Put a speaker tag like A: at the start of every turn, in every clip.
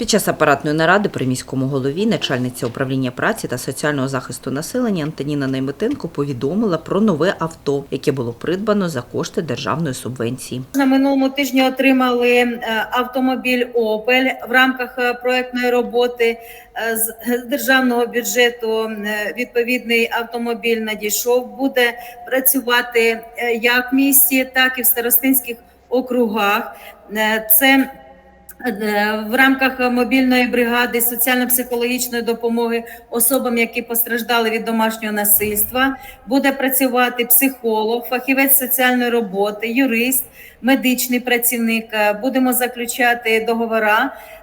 A: Під час апаратної наради при міському голові начальниця управління праці та соціального захисту населення Антоніна Найметенко повідомила про нове авто, яке було придбано за кошти державної субвенції.
B: На минулому тижні отримали е, автомобіль Opel в рамках е, проектної роботи е, з державного бюджету. Відповідний автомобіль надійшов, буде працювати як в місті, так і в старостинських округах. Це в рамках мобільної бригади соціально-психологічної допомоги особам, які постраждали від домашнього насильства, буде працювати психолог, фахівець соціальної роботи, юрист, медичний працівник. Е, Будемо заключати договора е, б-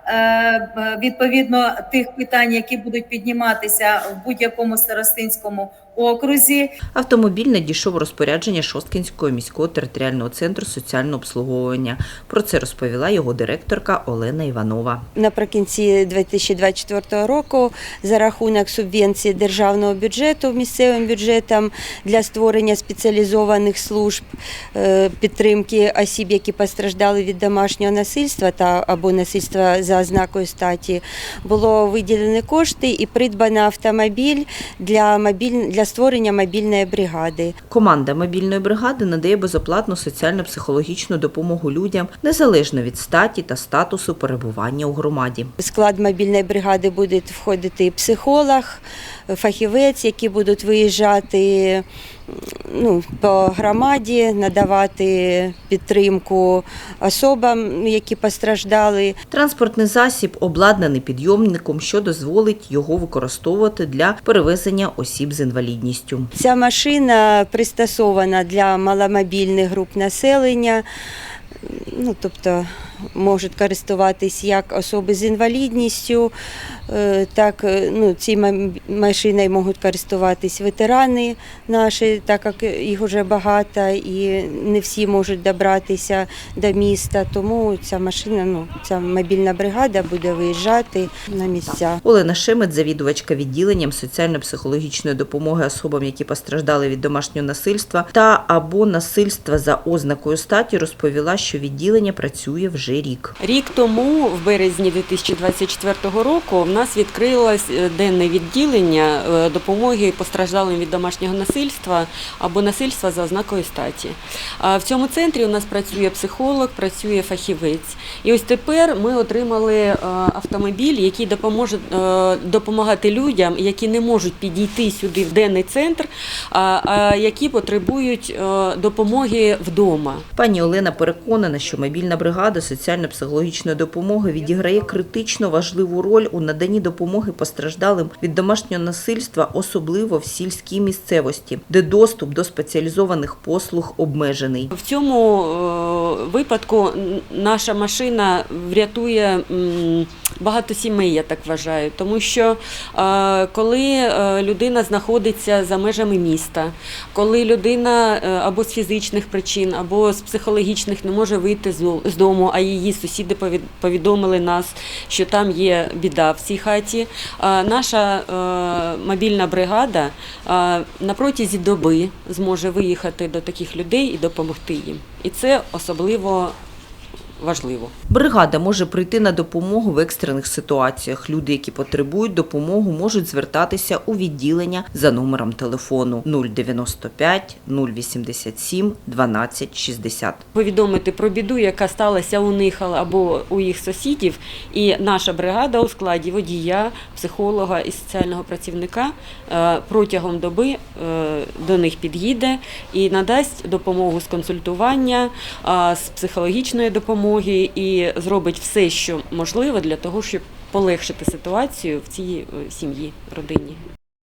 B: відповідно тих питань, які будуть підніматися в будь-якому старостинському окрузі.
A: Автомобіль надійшов у розпорядження Шосткінського міського територіального центру соціального обслуговування. Про це розповіла його директорка Олена Іванова.
C: Наприкінці 2024 року за рахунок субвенції державного бюджету місцевим бюджетам для створення спеціалізованих служб е, підтримки осіб, які постраждали від домашнього насильства та або насильства за ознакою статі, було виділені кошти і придбано автомобіль для мобіль... для створення мобільної бригади.
A: Команда мобільної бригади надає безоплатну соціально-психологічну допомогу людям незалежно від статі та статусу перебування у громаді.
C: Склад мобільної бригади буде входити психолог, фахівець, які будуть виїжджати ну, по громаді, надавати підтримку особам, які постраждали.
A: Транспортний засіб обладнаний підйомником, що дозволить його використовувати для перевезення осіб з інвалідністю.
C: Ця машина пристосована для маломобільних груп населення. Ну, тобто можуть користуватись як особи з інвалідністю, е, так е, ну, цією машиною можуть користуватись ветерани наші, так як їх вже багато і не всі можуть добратися до міста. Тому ця машина, ну, ця мобільна бригада буде виїжджати на місця.
A: Олена Шемет, завідувачка відділенням соціально-психологічної допомоги особам, які постраждали від домашнього насильства та або насильства за ознакою статі, розповіла, що відділення працює вже рік.
D: Рік тому, в березні 2024 року, в нас відкрилось е, денне відділення е, допомоги постраждалим від домашнього насильства або насильства за ознакою статі. В цьому центрі у нас працює психолог, працює фахівець. І ось тепер ми отримали е, автомобіль, який допоможе допомагати людям, які не можуть підійти сюди в денний центр, а які потребують допомоги вдома.
A: Пані Олена переконана, що мобільна бригада соціально-психологічної допомоги відіграє критично важливу роль у наданні допомоги постраждалим від домашнього насильства, особливо в сільській місцевості, де доступ до спеціалізованих послуг обмежений.
D: В цьому е, випадку наша машина врятує багато сімей, я так вважаю, тому що е, коли е, людина знаходиться за межами міста, коли людина або з фізичних причин, або з психологічних не може вийти з дому, а її сусіди повідомили нас, що там є біда в цій хаті. Наша е, мобільна бригада на протязі доби зможе виїхати до таких людей і допомогти їм. І це особливо важливо.
A: Бригада може прийти на допомогу в екстрених ситуаціях. Люди, які потребують допомогу, можуть звертатися у відділення за номером телефону 095 087 12 60.
D: Повідомити про біду, яка сталася у них або у їх сусідів, і наша бригада у складі водія, психолога і соціального працівника е, протягом доби е, до них під'їде і надасть допомогу з консультування, з психологічної допомоги і зробить все, що можливе, для того, щоб полегшити ситуацію в цій е, сім'ї, родині.